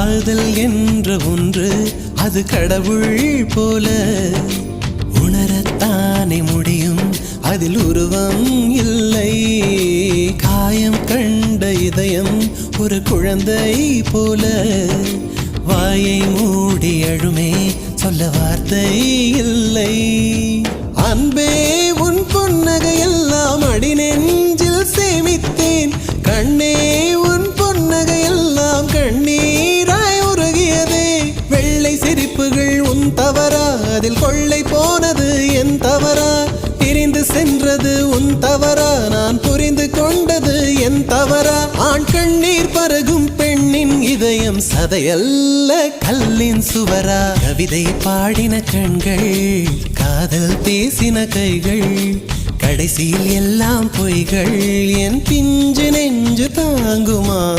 காதல் என்ற ஒன்று அது கடவுள் போல. உணரத்தானே முடியும் அதில் உருவம் இல்லை. காயம் கண்ட இதயம் ஒரு குழந்தை போல. வாயை மூடி அழுமே சொல்ல வார்த்தை இல்லை. தவறா? அதில் கொள்ளை போனது என் தவறா? பிரிந்து சென்றது உன் தவறா? நான் புரிந்து கொண்டது என் தவறா? ஆண் கண்ணீர் பருகும் பெண்ணின் இதயம் சதையல்ல கல்லின் சுவரா? கவிதை பாடின கண்கள் காதல் பேசின கைகள் கடைசியில் எல்லாம் பொய்கள் என் பிஞ்சு நெஞ்சு தாங்குமா?